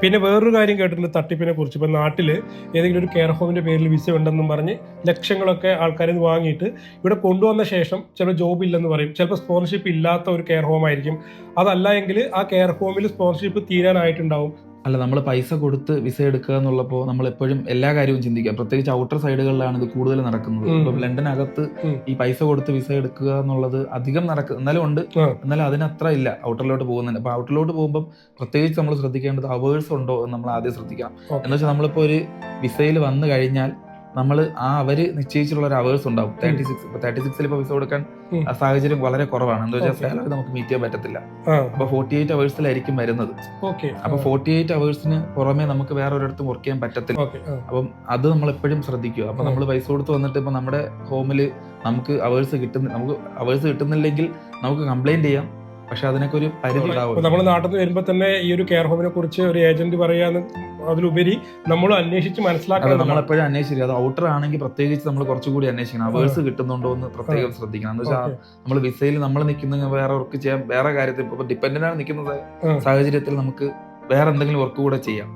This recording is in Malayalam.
പിന്നെ വേറൊരു കാര്യം കേട്ടിട്ടുണ്ട് തട്ടിപ്പിനെ കുറിച്ച്. ഇപ്പം നാട്ടിൽ ഏതെങ്കിലും ഒരു കെയർ ഹോമിന്റെ പേരിൽ വിസ ഉണ്ടെന്നും പറഞ്ഞ് ലക്ഷങ്ങളൊക്കെ ആൾക്കാരിൽ നിന്ന് വാങ്ങിയിട്ട് ഇവിടെ കൊണ്ടുവന്ന ശേഷം ചിലപ്പോൾ ജോബ് ഇല്ലെന്ന് പറയും. ചിലപ്പോൾ സ്പോൺസർഷിപ്പ് ഇല്ലാത്ത ഒരു കെയർ ഹോം ആയിരിക്കും. അതല്ല എങ്കിൽ ആ കെയർ ഹോമിൽ സ്പോൺസർഷിപ്പ് തീരാനായിട്ടുണ്ടാവും. അല്ല നമ്മൾ പൈസ കൊടുത്ത് വിസ എടുക്കുക എന്നുള്ളപ്പോൾ നമ്മൾ എപ്പോഴും എല്ലാ കാര്യവും ചിന്തിക്കുക. പ്രത്യേകിച്ച് ഔട്ടർ സൈഡുകളിലാണ് ഇത് കൂടുതൽ നടക്കുന്നത്. ഇപ്പം ലണ്ടനകത്ത് അകത്ത് ഈ പൈസ കൊടുത്ത് വിസ എടുക്കുക എന്നുള്ളത് അധികം നടക്കുക എന്നാലും ഉണ്ട്. എന്നാലും അതിനത്ര ഇല്ല. ഔട്ടറിലോട്ട് പോകുന്നതിന്. അപ്പൊ ഔട്ടറിലോട്ട് പോകുമ്പോൾ പ്രത്യേകിച്ച് നമ്മൾ ശ്രദ്ധിക്കേണ്ടത് അവേഴ്സ് ഉണ്ടോ എന്ന് നമ്മൾ ആദ്യം ശ്രദ്ധിക്കാം എന്നുവെച്ചാൽ എന്ന് വെച്ചാൽ നമ്മളിപ്പോൾ ഒരു വിസയിൽ വന്നു കഴിഞ്ഞാൽ നമ്മൾ ആ അവർ നിശ്ചയിച്ചിട്ടുള്ള ഒരു അവേഴ്സ് ഉണ്ടാവും. തേർട്ടി സിക്സ് തേർട്ടി സിക്സിൽ ഇപ്പൊ വിസ കൊടുക്കാൻ സാഹചര്യം വളരെ കുറവാണ്. എന്താ വെച്ചാൽ സാലറി നമുക്ക് മീറ്റ് ചെയ്യാൻ പറ്റത്തില്ല. അപ്പൊ ഫോർട്ടി എയ്റ്റ് അവേഴ്സിലായിരിക്കും വരുന്നത്. അപ്പൊ ഫോർട്ടി എയ്റ്റ് അവേഴ്സിന് പുറമെ നമുക്ക് വേറെ ഒരിടത്തും വർക്ക് ചെയ്യാൻ പറ്റത്തില്ല. അപ്പം അത് നമ്മൾ എപ്പോഴും ശ്രദ്ധിക്കുക. അപ്പൊ നമ്മൾ പൈസ കൊടുത്ത് വന്നിട്ട് ഇപ്പൊ നമ്മുടെ ഹോമിൽ നമുക്ക് അവേഴ്സ് കിട്ടുന്ന നമുക്ക് അവേഴ്സ് കിട്ടുന്നില്ലെങ്കിൽ നമുക്ക് കംപ്ലൈന്റ് ചെയ്യാം. പക്ഷെ അതിനൊക്കെ ഒരു പരിധി ഉണ്ടാവും നമ്മൾ നാട്ടിൽ നിന്ന് വരുമ്പോൾ തന്നെ ഈ ഒരു കെയർ ഹോമിനെ കുറിച്ച് ഒരു ഏജന്റ് പറയാന്ന് അതിലുപരി നമ്മൾ അന്വേഷിച്ച് മനസ്സിലാക്കണം നമ്മൾ എപ്പോഴും അന്വേഷിക്കുക അത് ഔട്ടർ ആണെങ്കിൽ പ്രത്യേകിച്ച് നമ്മൾ കുറച്ചുകൂടി അന്വേഷിക്കണം. അവേഴ്സ് കിട്ടുന്നുണ്ടോ എന്ന് പ്രത്യേകം ശ്രദ്ധിക്കണം. എന്ന് വെച്ചാൽ നമ്മൾ വിസയിൽ നമ്മൾ നിൽക്കുന്ന വേറെ വർക്ക് ചെയ്യാൻ വേറെ കാര്യത്തിൽ ഇപ്പൊ ഡിപ്പെൻഡന്റ് ആണ് നിൽക്കുന്നത്. സാഹചര്യത്തിൽ നമുക്ക് വേറെ എന്തെങ്കിലും വർക്ക് കൂടെ ചെയ്യാം.